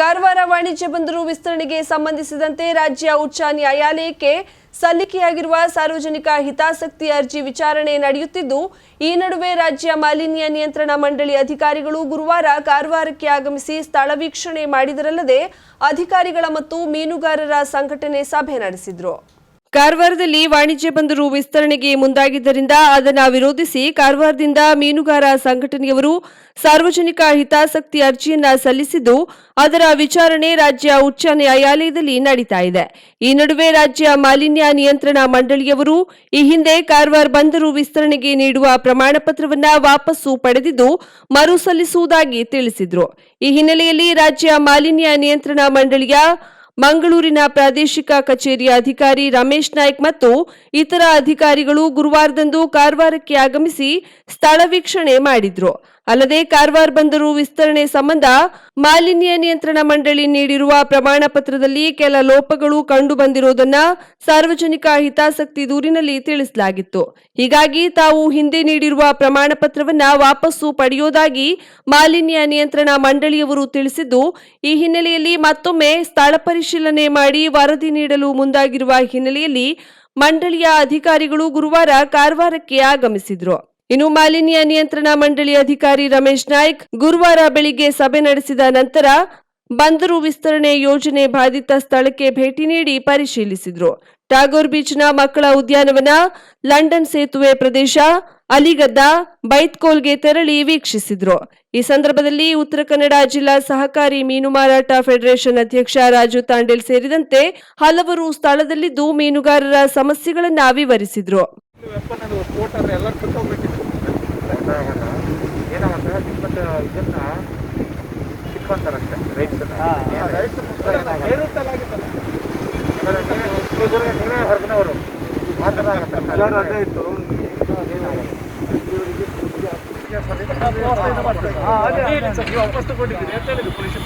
ಕಾರವಾರ ವಾಣಿಜ್ಯ ಬಂದರು ವಿಸ್ತರಣೆಗೆ ಸಂಬಂಧಿಸಿದಂತೆ ರಾಜ್ಯ ಉಚ್ಚ ನ್ಯಾಯಾಲಯಕ್ಕೆ ಸಲ್ಲಿಕೆಯಾಗಿರುವ ಸಾರ್ವಜನಿಕ ಹಿತಾಸಕ್ತಿ ಅರ್ಜಿ ವಿಚಾರಣೆ ನಡೆಯುತ್ತಿದ್ದು, ಈ ನಡುವೆ ರಾಜ್ಯ ಮಾಲಿನ್ಯ ನಿಯಂತ್ರಣ ಮಂಡಳಿ ಅಧಿಕಾರಿಗಳು ಗುರುವಾರ ಕಾರವಾರಕ್ಕೆ ಆಗಮಿಸಿ ಸ್ಥಳ ವೀಕ್ಷಣೆ ಮಾಡಿದರಲ್ಲದೆ ಅಧಿಕಾರಿಗಳ ಮತ್ತು ಮೀನುಗಾರರ ಸಂಘಟನೆ ಸಭೆ ನಡೆಸಿದ್ರು. ಕಾರವಾರದಲ್ಲಿ ವಾಣಿಜ್ಯ ಬಂದರು ವಿಸ್ತರಣೆಗೆ ಮುಂದಾಗಿದ್ದರಿಂದ ಅದನ್ನು ವಿರೋಧಿಸಿ ಕಾರವಾರದಿಂದ ಮೀನುಗಾರ ಸಂಘಟನೆಯವರು ಸಾರ್ವಜನಿಕ ಹಿತಾಸಕ್ತಿ ಅರ್ಜಿಯನ್ನ ಸಲ್ಲಿಸಿದ್ದು, ಅದರ ವಿಚಾರಣೆ ರಾಜ್ಯ ಉಚ್ಚ ನ್ಯಾಯಾಲಯದಲ್ಲಿ ನಡೀತಾ ಇದೆ. ಈ ನಡುವೆ ರಾಜ್ಯ ಮಾಲಿನ್ಯ ನಿಯಂತ್ರಣ ಮಂಡಳಿಯವರು ಈ ಹಿಂದೆ ಕಾರವಾರ ಬಂದರು ವಿಸ್ತರಣೆಗೆ ನೀಡುವ ಪ್ರಮಾಣ ಪತ್ರವನ್ನ ವಾಪಸ್ಸು ಪಡೆದಿದ್ದು, ಮರು ಸಲ್ಲಿಸುವುದಾಗಿ ತಿಳಿಸಿದ್ರು. ಈ ಹಿನ್ನೆಲೆಯಲ್ಲಿ ರಾಜ್ಯ ಮಾಲಿನ್ಯ ನಿಯಂತ್ರಣ ಮಂಡಳಿಯ ಮಂಗಳೂರಿನ ಪ್ರಾದೇಶಿಕ ಕಚೇರಿಯ ಅಧಿಕಾರಿ ರಮೇಶ್ ನಾಯ್ಕ್ ಮತ್ತು ಇತರ ಅಧಿಕಾರಿಗಳು ಗುರುವಾರದಂದು ಕಾರವಾರಕ್ಕೆ ಆಗಮಿಸಿ ಸ್ಥಳ ವೀಕ್ಷಣೆ ಮಾಡಿದ್ರು. ಅಲ್ಲದೆ ಕಾರವಾರ ಬಂದರು ವಿಸ್ತರಣೆ ಸಂಬಂಧ ಮಾಲಿನ್ಯ ನಿಯಂತ್ರಣ ಮಂಡಳಿ ನೀಡಿರುವ ಪ್ರಮಾಣ ಪತ್ರದಲ್ಲಿ ಕೆಲ ಲೋಪಗಳು ಕಂಡು ಬಂದಿರುವುದನ್ನ ಸಾರ್ವಜನಿಕ ಹಿತಾಸಕ್ತಿ ದೂರಿನಲ್ಲಿ ತಿಳಿಸಲಾಗಿತ್ತು. ಹೀಗಾಗಿ ತಾವು ಹಿಂದೆ ನೀಡಿರುವ ಪ್ರಮಾಣ ಪತ್ರವನ್ನ ವಾಪಸ್ಸು ಪಡೆಯುವುದಾಗಿ ಮಾಲಿನ್ಯ ನಿಯಂತ್ರಣ ಮಂಡಳಿಯವರು ತಿಳಿಸಿದ್ದು, ಈ ಹಿನ್ನೆಲೆಯಲ್ಲಿ ಮತ್ತೊಮ್ಮೆ ಸ್ಥಳ ಪರಿಶೀಲನೆ ಮಾಡಿ ವರದಿ ನೀಡಲು ಮುಂದಾಗಿರುವ ಹಿನ್ನೆಲೆಯಲ್ಲಿ ಮಂಡಳಿಯ ಅಧಿಕಾರಿಗಳು ಗುರುವಾರ ಕಾರವಾರಕ್ಕೆ ಆಗಮಿಸಿದ್ರು. ಇನ್ನು ಮಾಲಿನ್ಯ ನಿಯಂತ್ರಣ ಮಂಡಳಿ ಅಧಿಕಾರಿ ರಮೇಶ್ ನಾಯ್ಕ್ ಗುರುವಾರ ಬೆಳಿಗ್ಗೆ ಸಭೆ ನಡೆಸಿದ ನಂತರ ಬಂದರು ವಿಸ್ತರಣೆ ಯೋಜನೆ ಬಾಧಿತ ಸ್ಥಳಕ್ಕೆ ಭೇಟಿ ನೀಡಿ ಪರಿಶೀಲಿಸಿದ್ರು. ಟಾಗೋರ್ ಬೀಚ್ನ ಮಕ್ಕಳ ಉದ್ಯಾನವನ, ಲಂಡನ್ ಸೇತುವೆ ಪ್ರದೇಶ ಅಲಿಗದ್ದ ಬೈತ್ಕೋಲ್ಗೆ ತೆರಳಿ ವೀಕ್ಷಿಸಿದ್ರು. ಈ ಸಂದರ್ಭದಲ್ಲಿ ಉತ್ತರ ಕನ್ನಡ ಜಿಲ್ಲಾ ಸಹಕಾರಿ ಮೀನು ಮಾರಾಟ ಫೆಡರೇಷನ್ ಅಧ್ಯಕ್ಷ ರಾಜು ತಾಂಡೇಲ್ ಸೇರಿದಂತೆ ಹಲವರು ಸ್ಥಳದಲ್ಲಿದ್ದು ಮೀನುಗಾರರ ಸಮಸ್ಯೆಗಳನ್ನ ವಿವರಿಸಿದ್ರು. ಇದನ್ನ ಬೇರುತ್ತಲಾಗಿತ್ತಲ್ಲ ನೀವೇ ಹೊರಗಿನವರು ಅದೇ ಇತ್ತು ವಾಪಸ್ ತಗೊಂಡಿದ್ದೀರಿ ಅಂತ ಹೇಳಿದ್ರು? ಪೊಲೀಸ್